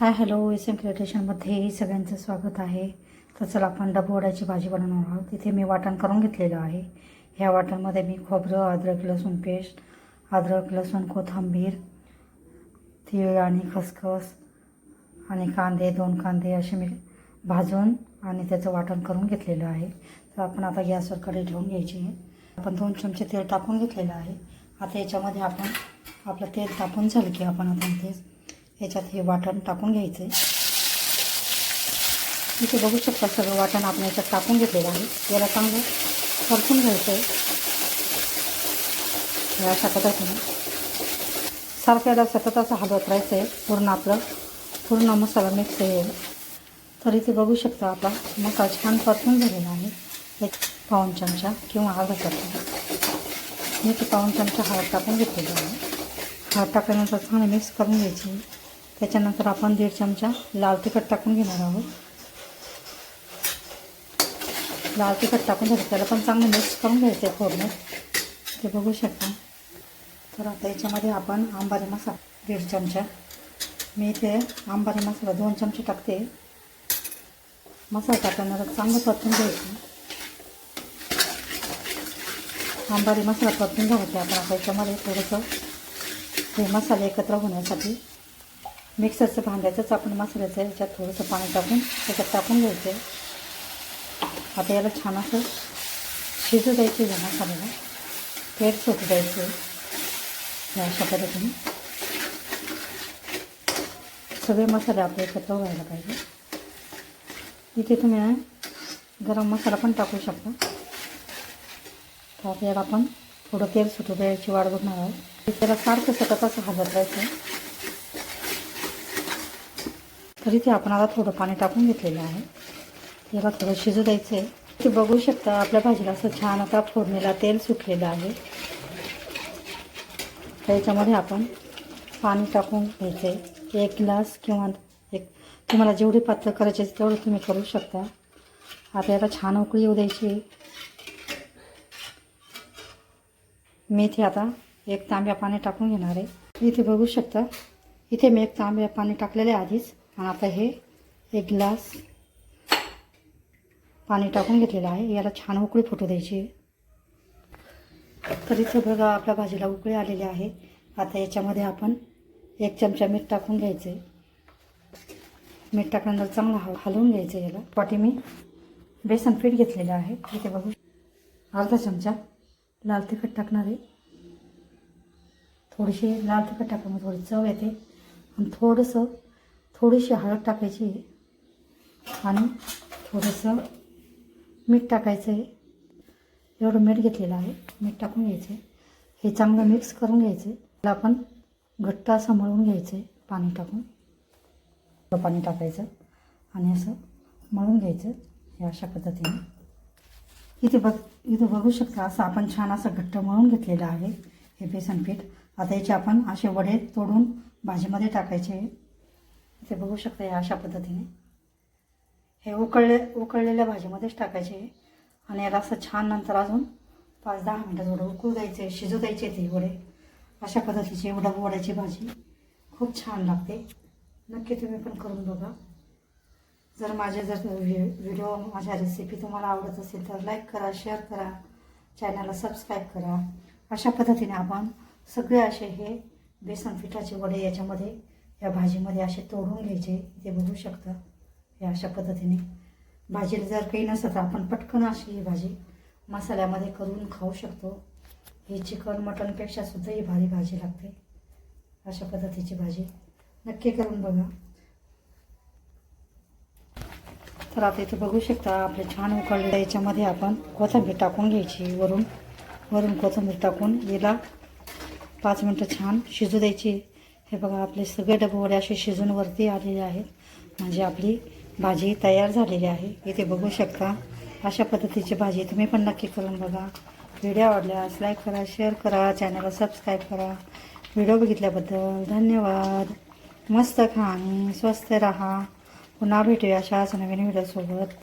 हाय hello S M क्रिएटेशनमध्ये सगळ्यांचं स्वागत आहे. तर चला आपण डबोड्याची भाजी बनवणार आहोत. तिथे मी वाटण करून घेतलेलं आहे. ह्या वाटणमध्ये मी खोबरं अद्रक लसूण पेस्ट अद्रक लसूण कोथिंबीर तीळ आणि खसखस आणि कांदे दोन कांदे असे मी भाजून आणि त्याचं वाटण करून घेतलेलं आहे. तर आपण आता गॅसवर कढई ठेवून घ्यायची आहे. आपण दोन चमचे तेल टाकून घेतलेलं आहे. आता याच्यामध्ये आपण आपलं तेल तापून झालं की आपण आता तेच याच्यात हे वाटण टाकून घ्यायचं आहे इथे बघू शकता सगळं वाटण आपण याच्यात टाकून घेतलेलं आहे. याला चांगलं परतून घ्यायचं आहे या अशा पद्धतीने. सारखं याला सतत असं हलवत राहायचं आहे पूर्ण आपलं पूर्ण मसाला मिक्स येईल तर इथे बघू शकता आपला मसाला छान परतून झालेला आहे. एक पाऊन चमचा किंवा अर्धा चमचा. मी ते पाऊन चमचा हळद टाकून घेतलेला आहे. हळद टाकल्यानंतर चांगलं मिक्स करून घ्यायची. त्याच्यानंतर आपण दीड चमचा लाल तिखट टाकून घेणार आहोत. लाल तिखट टाकून झालं त्याला पण चांगलं मिक्स करून घ्यायचं आहे फोडण्यात ते बघू शकता. तर आता याच्यामध्ये आपण आंबारी मसाला दीड चमचा. मी इथे आंबारी मसाला दोन चमचे टाकते. मसाला टाकल्यानंतर चांगलं परतून घ्यायचं. आंबारी मसाला परतून घ्यायचा आपण आता याच्यामध्ये थोडंसं हे मसाले एकत्र होण्यासाठी मिक्सरचं भांड्याचंच आपण मसाल्याचं याच्यात थोडंसं पाणी टाकून त्याच्यात टाकून घ्यायचं आता याला छान असं शिजू द्यायचं या मसाल्याला. तेल सुटू द्यायचे या अशा पद्धतीने. सगळे मसाले आपले एकत्र व्हायला पाहिजे. इथे तुम्ही गरम मसाला पण टाकू शकता. तर आपल्याला आपण थोडं तेल सुटू द्यायची वाढ बघणार आहोत. त्याला सारखं सतत असं हलत राहायचं तर इथे आपण आता थोडं पाणी टाकून घेतलेलं आहे. याला थोडं शिजू द्यायचं आहे ते बघू शकता आपल्या भाजीला असं छान आता फोडणीला तेल सुटलेलं आहे. त्याच्यामध्ये आपण पाणी टाकून घ्यायचं आहे एक ग्लास किंवा एक तुम्हाला जेवढी पातळ करायची तेवढं तुम्ही करू शकता. आता याला छान उकळी येऊ द्यायची. मी इथे आता एक तांब्या पाणी टाकून घेणार आहे. इथे बघू शकता इथे मी एक तांब्या पाणी टाकलेलं आहे आधीच आणि आता हे एक ग्लास पाणी टाकून घेतलेलं आहे. याला छान उकळी फुटू द्यायची. तर इथे बघा आपल्या भाजीला उकळी आलेली आहे. आता याच्यामध्ये आपण एक चमचा मीठ टाकून घ्यायचं. मीठ टाकल्यानंतर चांगला हलवून घ्यायचं याला. पाठी मी बेसन पीठ घेतलेलं आहे. इथे बघू. अर्धा चमचा लाल तिखट टाकणार आहे. थोडीशी लाल तिखट टाकल्यामुळे थोडी चव येते. आणि थोडंसं थोडीशी हळद टाकायची आणि थोडंसं मीठ टाकायचं आहे. एवढं मीठ घेतलेलं आहे. मीठ टाकून घ्यायचं आहे. हे चांगलं मिक्स करून घ्यायचं आहे. त्याला आपण घट्ट असं मळून घ्यायचं आहे पाणी टाकून. पाणी टाकायचं आणि असं मळून घ्यायचं हे अशा पद्धतीने. इथे बघ इथं बघू शकता असं आपण छान असं घट्ट मळून घेतलेलं आहे हे बेसन पीठ. आता याचे आपण असे वडे तोडून भाजीमध्ये टाकायचे इथे बघू शकता या अशा पद्धतीने. हे उकळले उकळलेल्या भाजीमध्येच टाकायचे आणि याला असं छान नंतर अजून पाच दहा मिनटं थोडं उकळू द्यायचे शिजू द्यायचे ते वडे. अशा पद्धतीची वडा वड्याची भाजी खूप छान लागते. नक्की तुम्ही पण करून बघा. जर माझे जर व्हि- व्हिडिओ माझ्या रेसिपी तुम्हाला आवडत असेल तर लाईक करा शेअर करा चॅनलला सबस्क्राईब करा. अशा पद्धतीने आपण सगळे असे हे बेसन पिठाचे वडे याच्यामध्ये या भाजीमध्ये असे तोडून घ्यायचे ते बघू शकता या अशा पद्धतीने. भाजीला जर काही नसतं तर आपण पटकन अशी ही भाजी मसाल्यामध्ये करून खाऊ शकतो. ही चिकन मटणपेक्षा सुद्धा ही भारी भाजी लागते. अशा पद्धतीची भाजी नक्की करून बघा. तर आता इथे बघू शकता आपले छान उकळलेल्या याच्यामध्ये आपण कोथंबीर टाकून घ्यायची वरून. वरून कोथंबीर टाकून याला पाच मिनटं छान शिजू द्यायची. हे बघा आपले सगळे डबे असे शिजून वरती आलेले आहेत. म्हणजे आपली भाजी तयार झालेली आहे. इथे बघू शकता अशा पद्धतीची भाजी तुम्ही पण नक्की करून बघा. व्हिडिओ आवडल्यास लाईक करा शेअर करा चॅनलला सबस्क्राईब करा. व्हिडिओ बघितल्याबद्दल धन्यवाद. मस्त खा आणि स्वस्त राहा. पुन्हा भेटूया अशाच नवीन व्हिडिओसोबत.